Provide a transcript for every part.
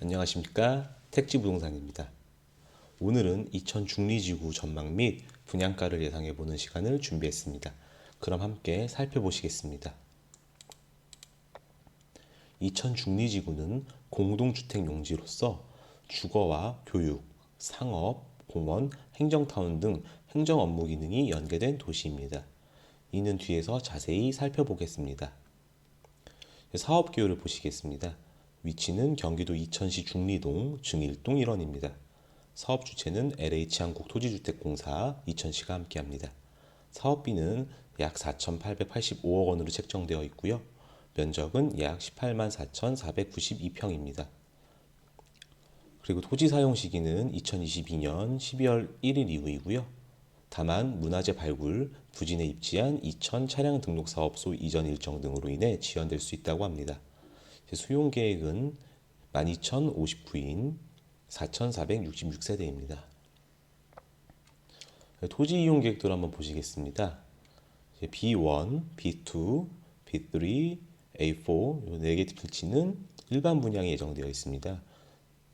안녕하십니까 택지부동산입니다. 오늘은 이천 중리지구 전망 및 분양가를 예상해 보는 시간을 준비했습니다. 그럼 함께 살펴보시겠습니다. 이천 중리지구는 공동주택 용지로서 주거와 교육, 상업, 공원, 행정타운 등 행정 업무 기능이 연계된 도시입니다. 이는 뒤에서 자세히 살펴보겠습니다. 사업 기호를 보시겠습니다. 위치는 경기도 이천시 중리동 증일동 일원입니다. 사업 주체는 LH 한국토지주택공사 이천시가 함께합니다. 사업비는 약 4,885억 원으로 책정되어 있고요. 면적은 약 18만 4,492평입니다. 그리고 토지 사용 시기는 2022년 12월 1일 이후이고요. 다만 문화재 발굴, 부진에 입지한 이천 차량 등록 사업소 이전 일정 등으로 인해 지연될 수 있다고 합니다. 수용 계획은 12,059인 4,466세대입니다. 토지 이용 계획도를 한번 보시겠습니다. B1, B2, B3, A4 네개 필지는 일반 분양이 예정되어 있습니다.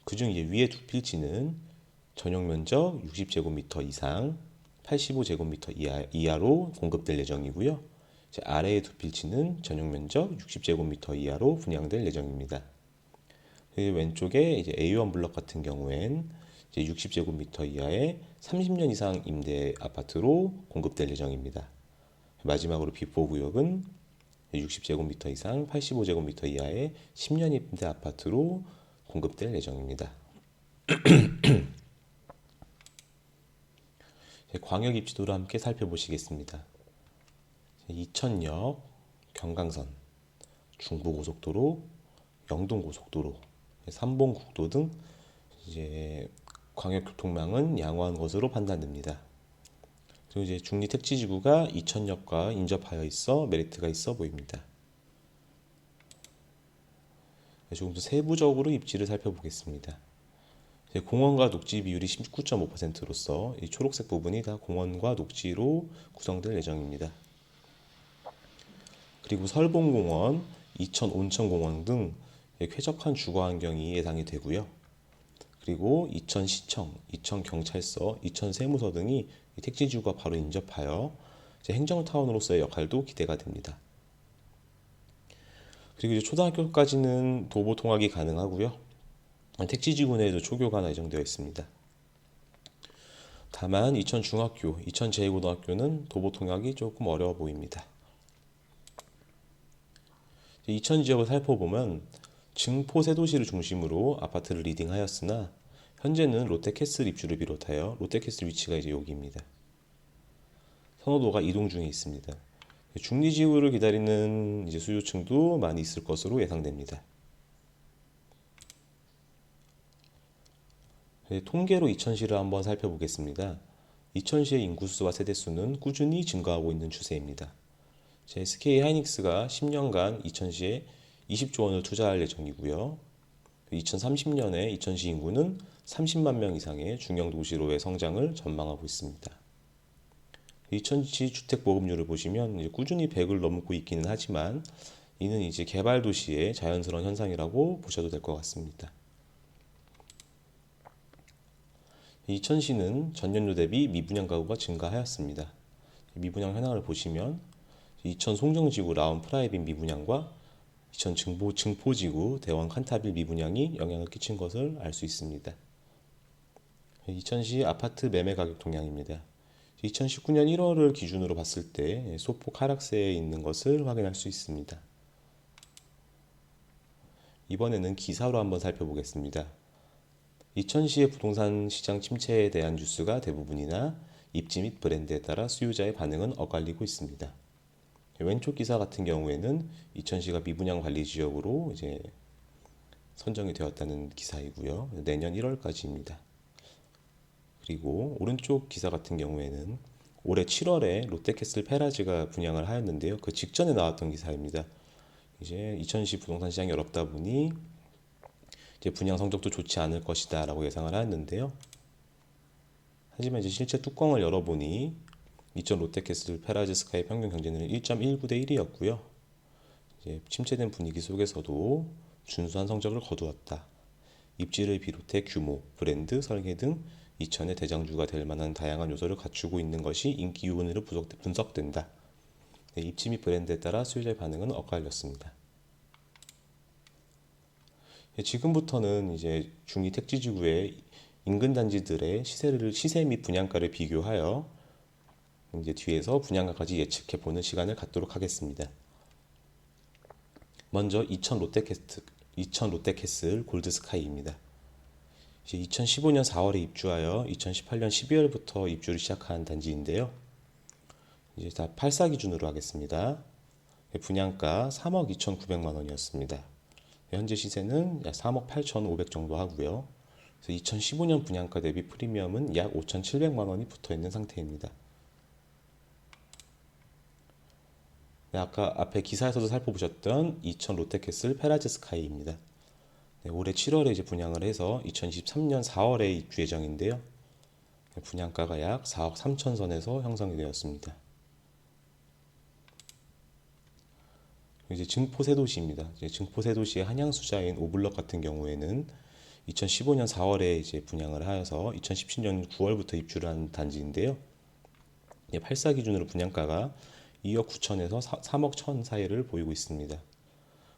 그중 이제 위에 두 필지는 전용 면적 60제곱미터 이상 85제곱미터 이하, 이하로 공급될 예정이고요. 아래의 두 필지는 전용 면적 60제곱미터 이하로 분양될 예정입니다. 그 왼쪽에 이제 A1 블럭 같은 경우엔 이제 60제곱미터 이하의 30년 이상 임대 아파트로 공급될 예정입니다. 마지막으로 B4 구역은 60제곱미터 이상 85제곱미터 이하의 10년 임대 아파트로 공급될 예정입니다. 광역 입지도를 함께 살펴보시겠습니다. 이천역, 경강선, 중부고속도로, 영동고속도로, 삼봉국도 등 이제 광역교통망은 양호한 것으로 판단됩니다. 그리고 이제 중리 택지지구가 이천역과 인접하여 있어 메리트가 있어 보입니다. 조금 더 세부적으로 입지를 살펴보겠습니다. 공원과 녹지 비율이 19.5%로서 이 초록색 부분이 다 공원과 녹지로 구성될 예정입니다. 그리고 설봉공원, 이천 온천공원 등 쾌적한 주거 환경이 예상이 되고요. 그리고 이천 시청, 이천 경찰서, 이천 세무서 등이 택지지구가 바로 인접하여 행정타운으로서의 역할도 기대가 됩니다. 그리고 이제 초등학교까지는 도보 통학이 가능하고요. 택지지구 내에도 초교가 예정되어 있습니다. 다만 이천 중학교, 이천 제2고등학교는 도보 통학이 조금 어려워 보입니다. 이천 지역을 살펴보면 증포 세 도시를 중심으로 아파트를 리딩하였으나 현재는 롯데캐슬 입주를 비롯하여 롯데캐슬 위치가 이제 여기입니다. 선호도가 이동 중에 있습니다. 중리지구를 기다리는 이제 수요층도 많이 있을 것으로 예상됩니다. 네, 통계로 이천시를 한번 살펴보겠습니다. 이천시의 인구수와 세대수는 꾸준히 증가하고 있는 추세입니다. SK 하이닉스가 10년간 이천시에 20조 원을 투자할 예정이고요. 2030년에 이천시 인구는 30만 명 이상의 중형 도시로의 성장을 전망하고 있습니다. 이천시 주택 보급률을 보시면 꾸준히 100을 넘고 있기는 하지만 이는 이제 개발 도시의 자연스러운 현상이라고 보셔도 될 것 같습니다. 이천시는 전년도 대비 미분양 가구가 증가하였습니다. 미분양 현황을 보시면 이천 송정지구 라운 프라이빗 미분양과 이천 증포, 증포지구 대원 칸타빌 미분양이 영향을 끼친 것을 알 수 있습니다. 이천시 아파트 매매 가격 동향입니다. 2019년 1월을 기준으로 봤을 때 소폭 하락세에 있는 것을 확인할 수 있습니다. 이번에는 기사로 한번 살펴보겠습니다. 이천시의 부동산 시장 침체에 대한 뉴스가 대부분이나 입지 및 브랜드에 따라 수요자의 반응은 엇갈리고 있습니다. 왼쪽 기사 같은 경우에는 이천시가 미분양 관리 지역으로 이제 선정이 되었다는 기사이고요. 내년 1월까지입니다. 그리고 오른쪽 기사 같은 경우에는 올해 7월에 롯데캐슬 페라즈가 분양을 하였는데요. 그 직전에 나왔던 기사입니다. 이제 이천시 부동산 시장이 어렵다 보니 이제 분양 성적도 좋지 않을 것이다라고 예상을 하였는데요. 하지만 이제 실제 뚜껑을 열어보니 이천 롯데캐슬 페라즈 스카이 평균 경제는 1.19대 1이었고요. 이제 침체된 분위기 속에서도 준수한 성적을 거두었다. 입지를 비롯해 규모, 브랜드, 설계 등 이천의 대장주가 될 만한 다양한 요소를 갖추고 있는 것이 인기 요인으로 분석- 분석된다. 네, 입지 및 브랜드에 따라 수요자의 반응은 엇갈렸습니다. 예, 지금부터는 이제 중위 택지지구의 인근 단지들의 시세를 시세 및 분양가를 비교하여 이제 뒤에서 분양가까지 예측해 보는 시간을 갖도록 하겠습니다. 먼저 2000 롯데캐스트 2000 롯데캐슬 골드스카이입니다. 이제 2015년 4월에 입주하여 2018년 12월부터 입주를 시작한 단지인데요. 이제 다 8사 기준으로 하겠습니다. 예, 분양가 3억 2,900만 원이었습니다. 현재 시세는 약 3억 8,500 정도 하고요. 그래서 2015년 분양가 대비 프리미엄은 약 5,700만 원이 붙어 있는 상태입니다. 네, 아까 앞에 기사에서도 살펴보셨던 2000 롯데캐슬 페라즈 스카이입니다. 네, 올해 7월에 이제 분양을 해서 2023년 4월에 입주 예정인데요. 네, 분양가가 약 4억 3천 선에서 형성이 되었습니다. 이제 증포세도시입니다. 이제 증포세도시의 한양수자인 오블럭 같은 경우에는 2015년 4월에 이제 분양을 하여서 2017년 9월부터 입주를 한 단지인데요. 8사 기준으로 분양가가 2억 9천에서 3억 1천 사이를 보이고 있습니다.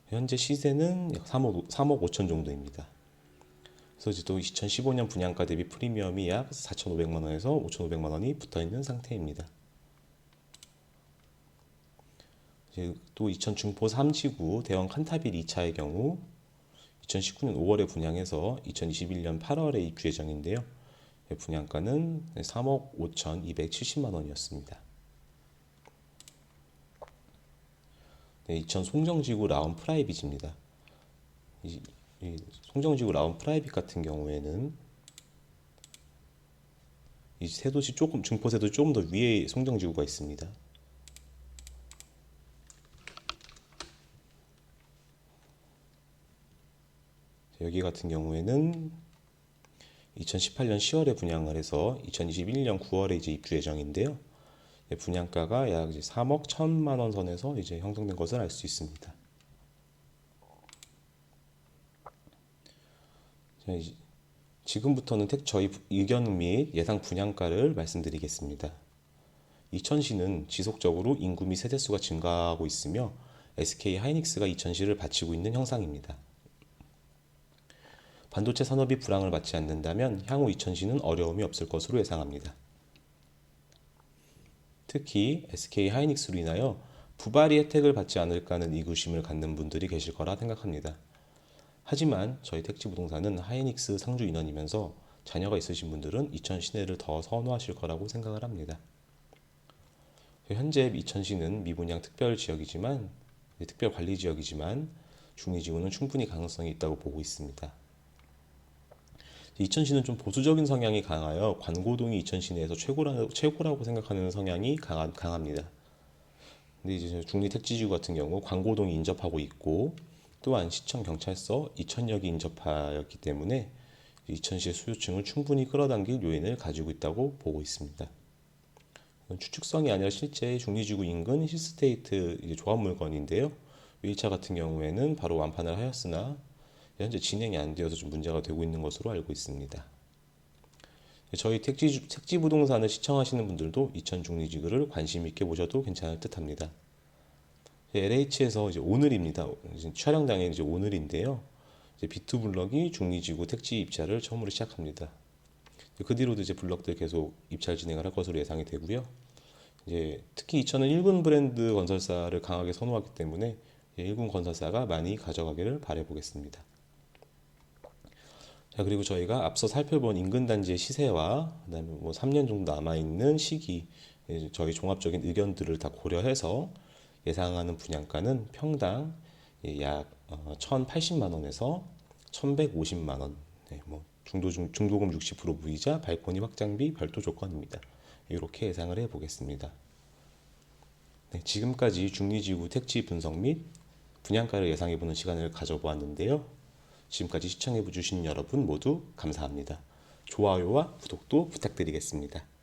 현재 시세는 약 3억, 3억 5천 정도입니다. 그래서 또 2015년 분양가 대비 프리미엄이 약 4,500만 원에서 5,500만 원이 붙어 있는 상태입니다. 또 2000 중포 3지구 대형 칸타빌 2차의 경우 2019년 5월에 분양해서 2021년 8월에 입주 예정인데요. 분양가는 3억 5,270만 원이었습니다. 네, 2000 송정지구 라운 프라이빗입니다. 이, 이 송정지구 라운 프라이빗 같은 경우에는 이 세도시 조금 증포세도 조금 더 위에 송정지구가 있습니다. 여기 같은 경우에는 2018년 10월에 분양을 해서 2021년 9월에 이제 입주 예정인데요. 예, 분양가가 약 이제 3억 1천만 원 선에서 이제 형성된 것을 알 수 있습니다. 지금부터는 택 저희 의견 및 예상 분양가를 말씀드리겠습니다. 이천시는 지속적으로 인구 및 세대수가 증가하고 있으며 SK 하이닉스가 이천시를 바치고 있는 형상입니다. 반도체 산업이 불황을 맞지 않는다면 향후 이천시는 어려움이 없을 것으로 예상합니다. 특히 SK 하이닉스로 인하여 부발이 혜택을 받지 않을까 하는 의구심을 갖는 분들이 계실 거라 생각합니다. 하지만 저희 택지 부동산은 하이닉스 상주 인원이면서 자녀가 있으신 분들은 이천 시내를 더 선호하실 거라고 생각을 합니다. 현재 이천시는 미분양 특별 지역이지만 특별 관리 지역이지만 중위 지구는 충분히 가능성이 있다고 보고 있습니다. 이천시는 좀 보수적인 성향이 강하여 관고동이 이천시 내에서 최고라, 최고라고 생각하는 성향이 강하, 강합니다. 근데 이제 중리 택지지구 같은 경우 관고동이 인접하고 있고 또한 시청 경찰서 이천역이 인접하였기 때문에 이천시의 수요층을 충분히 끌어당길 요인을 가지고 있다고 보고 있습니다. 추측성이 아니라 실제 중리지구 인근 힐스테이트 조합 물건인데요. 1차 같은 경우에는 바로 완판을 하였으나 현재 진행이 안 되어서 좀 문제가 되고 있는 것으로 알고 있습니다. 저희 택지, 택지 부동산을 시청하시는 분들도 이천 중리지구를 관심 있게 보셔도 괜찮을 듯 합니다. LH에서 이제 오늘입니다. 촬영장이 이제 오늘인데요. 이제 B2 블럭이 중리지구 택지 입찰을 처음으로 시작합니다. 그 뒤로도 이제 블럭들 계속 입찰 진행을 할 것으로 예상이 되고요. 이제 특히 이천은 1군 브랜드 건설사를 강하게 선호하기 때문에 1군 건설사가 많이 가져가기를 바라보겠습니다. 자, 그리고 저희가 앞서 살펴본 인근 단지의 시세와 그다음에 뭐 3년 정도 남아 있는 시기 저희 종합적인 의견들을 다 고려해서 예상하는 분양가는 평당 약 1,080만 원에서 1,150만 원. 네, 뭐 중도 중, 중도금 60% 무이자 발코니 확장비 별도 조건입니다. 이렇게 예상을 해 보겠습니다. 네, 지금까지 중리지구 택지 분석 및 분양가를 예상해 보는 시간을 가져보았는데요. 지금까지 시청해 주신 여러분 모두 감사합니다. 좋아요와 구독도 부탁드리겠습니다.